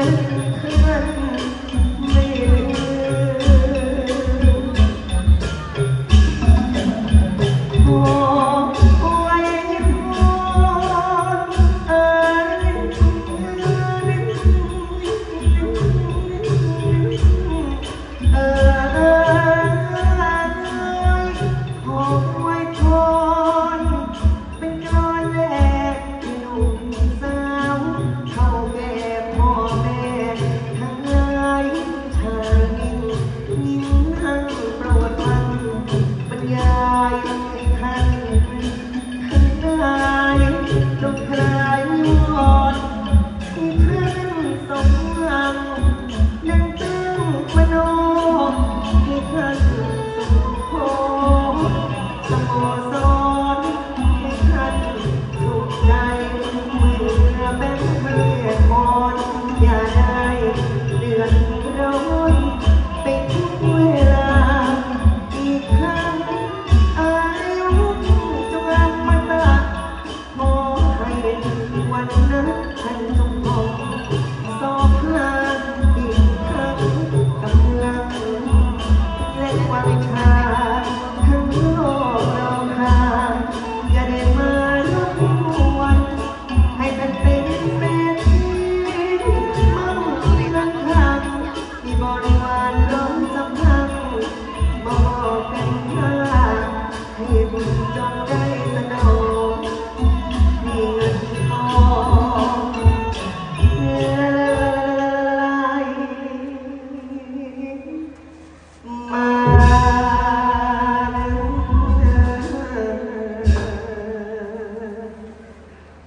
Khi. บุญจงได้สนองมีเงินทองไหลมา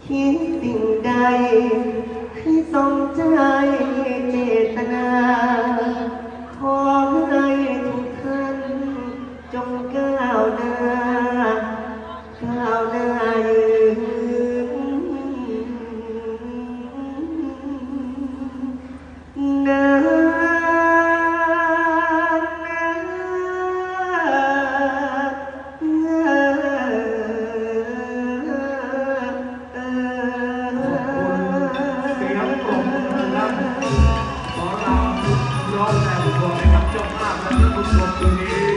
คิดสิ่งใดให้สมใจเจตนา nosso comigo.